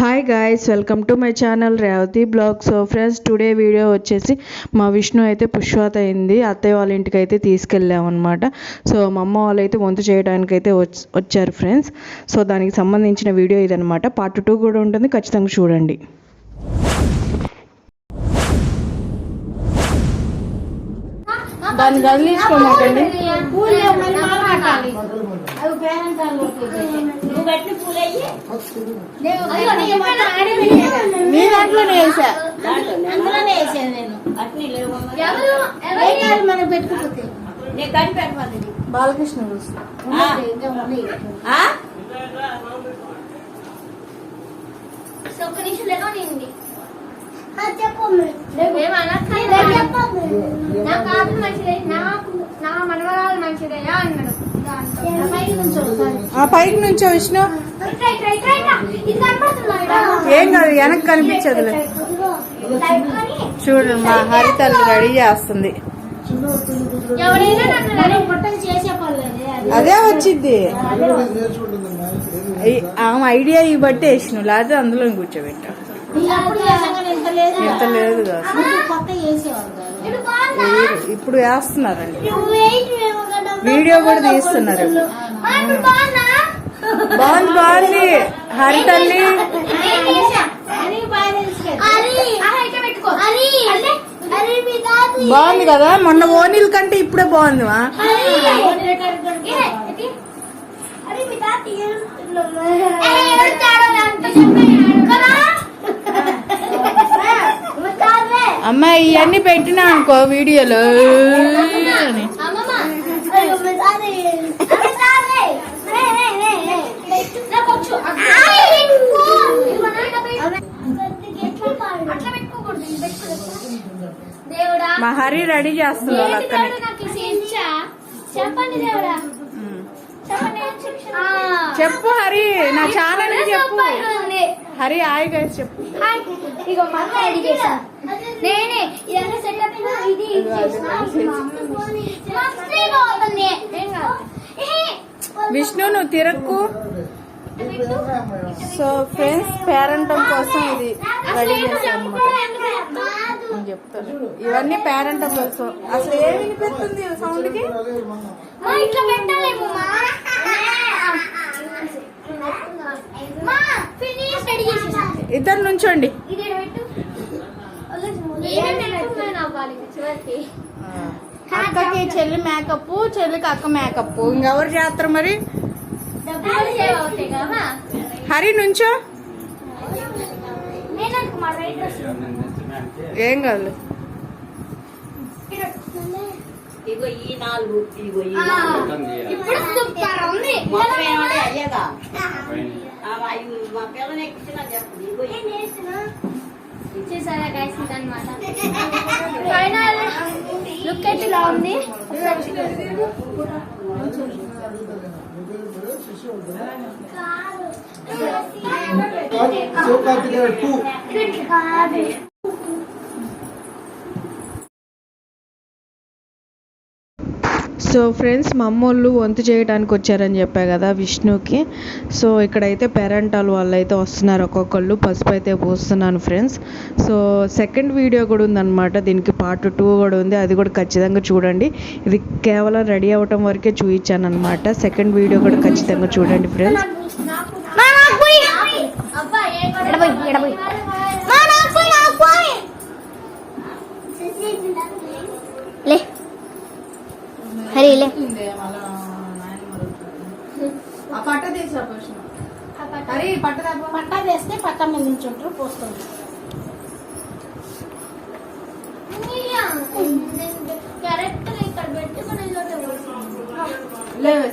Hi guys welcome to my channel Revathi blog so friends today video వచ్చేసి మా విష్ణు అయితే పుష్వాత అయింది. అత్తయ్య వాళ్ళ ఇంటికి అయితే తీసుకెళ్ళామన్నమాట సో మా అమ్మ వాళ్ళు అయితే వంతు చేయడానికి అయితే వచ్చారు ఫ్రెండ్స్ సో దానికి సంబంధించిన వీడియో ఇదనమాట పార్ట్ టూ కూడా ఉంటుంది. ఖచ్చితంగా చూడండి. దాన్ని కదిలించుకోమాకండి మీ దాంట్లోనే వేసా. మనం పెట్టుకోపోతే బాలకృష్ణ ఒక్క నిమిషం లేకపోయింది చెప్పు నా కాదు మంచిదే నాకు నా మనవరాలు మంచిదే అన్నాడు. పైకి నుంచో ఆ పైకి నుంచో విష్ణు? ఏం కాదు వెనక్కి. కట్టుకొని చూడండి మా హరితల్లి రెడీ చేస్తుంది అది. వచ్చింది ఆమె ఐడియా ఈ బట్టి వేసిన లేకపోతే అందులో కూర్చోబెట్టా ఇంత లేదు. ఇప్పుడు వేస్తున్నారండి. వీడియో కూడా తీస్తున్నారు. బాగుందా? బాగుంది మీ తాత బాగుంది కదా. మొన్న ఓనీల కంటే ఇప్పుడే బాగుంది మా. ఇవన్నీ పెట్టినా అనుకో వీడియోలో. మా హరి రెడీ ఏంటి అక్కని? చెప్పు హరి నా ఛానల్ చెప్పు. హరి హాయ్ గైస్ చెప్పు. హాయ్. ఇగో నేనే ఇదంతా సెటప్ ఇది. విష్ణు నువ్వు తిరక్కు. సో ఫ్రెండ్స్ పేరెంటం కోసం ఇది అసలు రెడీ చేశాను? నేను చెప్తాను. ఇవన్నీ పేరెంటం కోసం. అసలు ఏమి వినిపిస్తుంది సౌండ్కి? మా ఇట్లా పెట్టాలేమో మా మా ఫినిష్ రెడీ చేసేసా ఇద్దరు నుంచోండి. అక్కకి చెల్లి మేకప్ చెల్లికి అక్క మేకప్. ఇంకెవరు చేస్తారు మరి? హరి నుంచో. ఏం కాదు ఇగో ఈ నాలుగు ఇగో ఈ. ఇప్పుడు సూపర్ ఉంది. అవి మా పిల్లని ఎక్కించిన చెప్తుంది ఇగో ఈ చూసారా గైస్ ఇదన్నమాట. ఫైనల్ లుక్ అయితే ఇలా ఉంది. కాదు. సో ఫ్రెండ్స్ మా అమ్మోళ్ళు వంతు చేయడానికి వచ్చారని చెప్పా కదా విష్ణుకి. సో ఇక్కడైతే పేరెంటాల్ వాళ్ళు అయితే వస్తున్నారు ఒక్కొక్కళ్ళు. పసుపు అయితే పోస్తున్నాను ఫ్రెండ్స్ సో సెకండ్ వీడియో కూడా ఉందన్నమాట. దీనికి పార్ట్ టూ కూడా ఉంది. అది కూడా ఖచ్చితంగా చూడండి. ఇది కేవలం రెడీ అవ్వటం వరకే చూపించాను అనమాట సెకండ్ వీడియో కూడా ఖచ్చితంగా చూడండి ఫ్రెండ్స్ లే హరి లే పట్ట తీసా హరి పట్ట. పట్టా వేస్తే పట్టా మీద నుంచుంటారు పోస్తుంది. కరెక్ట్ ఇక్కడ పెట్టుకుని లేవే